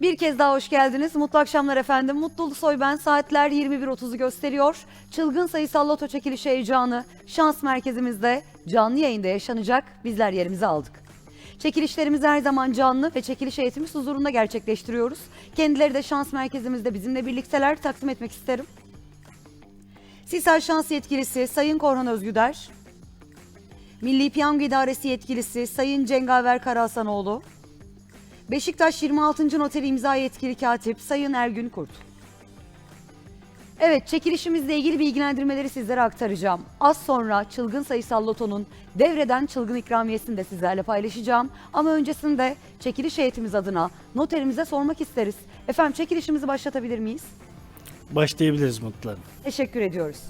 Bir kez daha hoş geldiniz. Mutlu akşamlar efendim. Mutlu Ulusoy ben. Saatler 21.30'u gösteriyor. Çılgın sayısal loto çekilişi heyecanı şans merkezimizde canlı yayında yaşanacak. Bizler yerimizi aldık. Çekilişlerimizi her zaman canlı ve çekiliş eğitimi huzurunda gerçekleştiriyoruz. Kendileri de şans merkezimizde bizimle birlikteler. Takdim etmek isterim. Sisal Şans Yetkilisi Sayın Korhan Özgüder, Milli Piyango İdaresi Yetkilisi Sayın Cengaver Karahasanoğlu, Beşiktaş 26. Noteri imza yetkili katip Sayın Ergün Kurt. Evet çekilişimizle ilgili bilgilendirmeleri sizlere aktaracağım. Az sonra çılgın sayısal lotonun devreden çılgın ikramiyesini de sizlerle paylaşacağım. Ama öncesinde çekiliş heyetimiz adına noterimize sormak isteriz. Efendim çekilişimizi başlatabilir miyiz? Başlayabiliriz Mutlu Hanım. Teşekkür ediyoruz.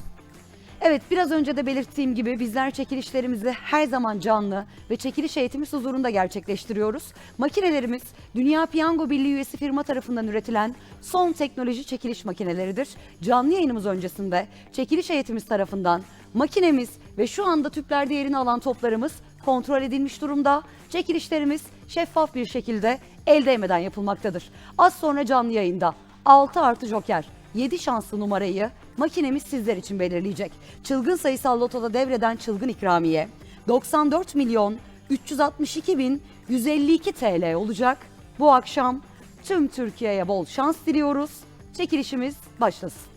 Evet biraz önce de belirttiğim gibi bizler çekilişlerimizi her zaman canlı ve çekiliş eğitimi huzurunda gerçekleştiriyoruz. Makinelerimiz Dünya Piyango Birliği üyesi firma tarafından üretilen son teknoloji çekiliş makineleridir. Canlı yayınımız öncesinde çekiliş eğitimimiz tarafından makinemiz ve şu anda tüplerde yerini alan toplarımız kontrol edilmiş durumda. Çekilişlerimiz şeffaf bir şekilde el değmeden yapılmaktadır. Az sonra canlı yayında 6 artı joker 7 şanslı numarayı makinemiz sizler için belirleyecek. Çılgın sayısal lotoda devreden çılgın ikramiye 94 milyon 362 bin 152 TL olacak. Bu akşam tüm Türkiye'ye bol şans diliyoruz. Çekilişimiz başlasın.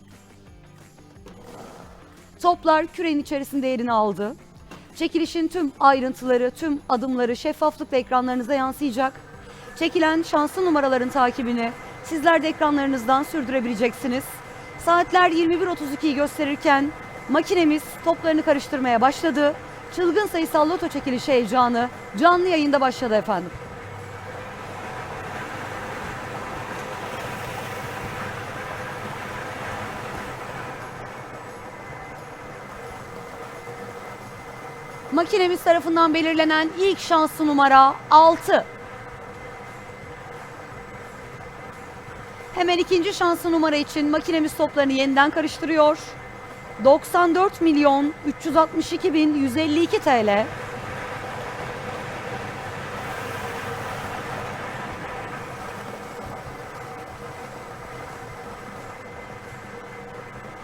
Toplar kürenin içerisinde yerini aldı. Çekilişin tüm ayrıntıları, tüm adımları şeffaflıkla ekranlarınıza yansıyacak. Çekilen şanslı numaraların takibini sizler de ekranlarınızdan sürdürebileceksiniz. Saatler 21.32'yi gösterirken makinemiz toplarını karıştırmaya başladı. Çılgın sayısal loto çekilişi heyecanı canlı yayında başladı efendim. Makinemiz tarafından belirlenen ilk şanslı numara 6. Hemen ikinci şanslı numara için makinemiz toplarını yeniden karıştırıyor. 94 milyon 362 bin 152 TL.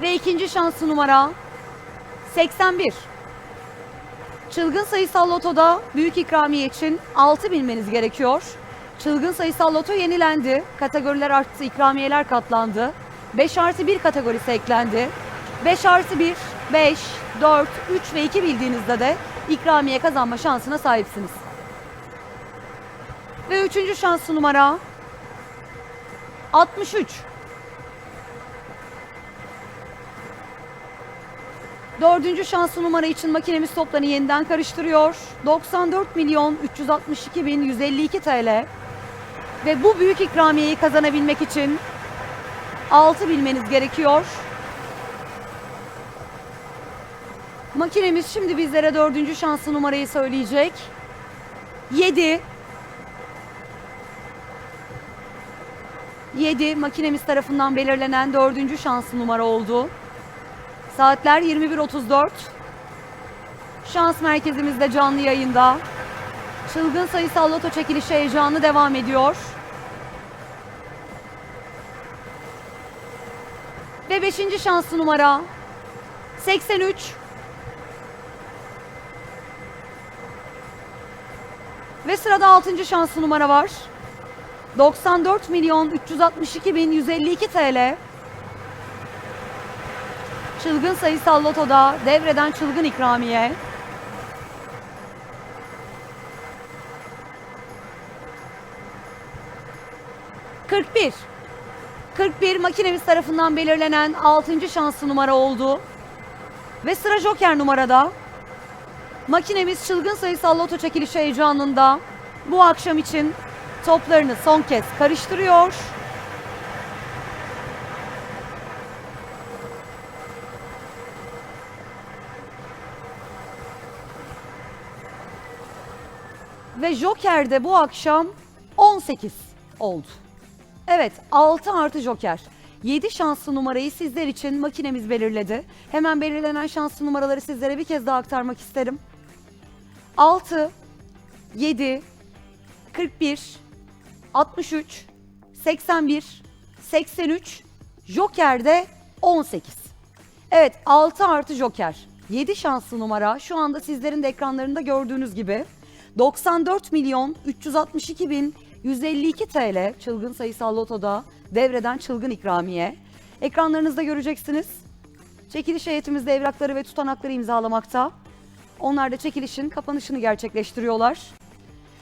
Ve ikinci şanslı numara 81. Çılgın sayısal lotoda büyük ikramiye için 6 bilmeniz gerekiyor. Çılgın sayısal loto yenilendi. Kategoriler arttı, ikramiyeler katlandı. 5 artı 1 kategorisi eklendi. 5 artı 1, 5, 4, 3 ve 2 bildiğinizde de ikramiye kazanma şansına sahipsiniz. Ve üçüncü şanslı numara 63. Dördüncü şanslı numara için makinemiz toplarını yeniden karıştırıyor. 94 milyon 362 bin 152 TL. Ve bu büyük ikramiyeyi kazanabilmek için 6 bilmeniz gerekiyor. Makinemiz şimdi bizlere dördüncü şanslı numarayı söyleyecek. 7 7 makinemiz tarafından belirlenen dördüncü şanslı numara oldu. Saatler 21.34. Şans merkezimizde canlı yayında. Çılgın sayısal loto çekilişi heyecanı devam ediyor. Ve 5. şanslı numara 83. Ve sırada 6. şanslı numara var. 94 milyon 362 bin 152 TL. Çılgın sayısal lotoda devreden çılgın ikramiye. Kırk bir. 41 makinemiz tarafından belirlenen 6. şanslı numara oldu. Ve sıra Joker numarada. Makinemiz çılgın sayısal loto çekilişi heyecanında bu akşam için toplarını son kez karıştırıyor. Ve Joker'de bu akşam 18 oldu. Evet 6 artı Joker. 7 şanslı numarayı sizler için makinemiz belirledi. Hemen belirlenen şanslı numaraları sizlere bir kez daha aktarmak isterim. 6, 7, 41, 63, 81, 83, Joker'de 18. Evet 6 artı Joker. 7 şanslı numara şu anda sizlerin de ekranlarında gördüğünüz gibi 94 milyon 362 bin 152 TL çılgın sayısal lotoda devreden çılgın ikramiye. Ekranlarınızda göreceksiniz. Çekiliş heyetimizde evrakları ve tutanakları imzalamakta. Onlar da çekilişin kapanışını gerçekleştiriyorlar.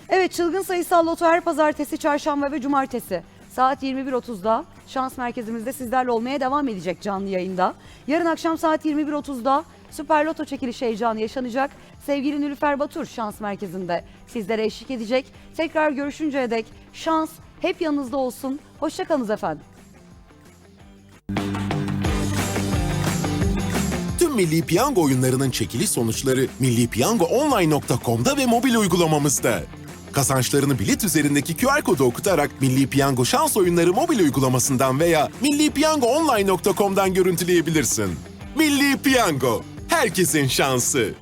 Evet çılgın sayısal loto her pazartesi, çarşamba ve cumartesi saat 21.30'da şans merkezimizde sizlerle olmaya devam edecek canlı yayında. Yarın akşam saat 21.30'da Süper Loto çekilişi heyecanı yaşanacak. Sevgili Nülüfer Batur şans merkezinde sizlere eşlik edecek. Tekrar görüşünceye dek şans hep yanınızda olsun. Hoşçakalınız efendim. Tüm Milli Piyango oyunlarının çekiliş sonuçları millipiyangoonline.com'da ve mobil uygulamamızda. Kazançlarını bilet üzerindeki QR kodu okutarak Milli Piyango şans oyunları mobil uygulamasından veya millipiyangoonline.com'dan görüntüleyebilirsin. Milli Piyango, herkesin şansı.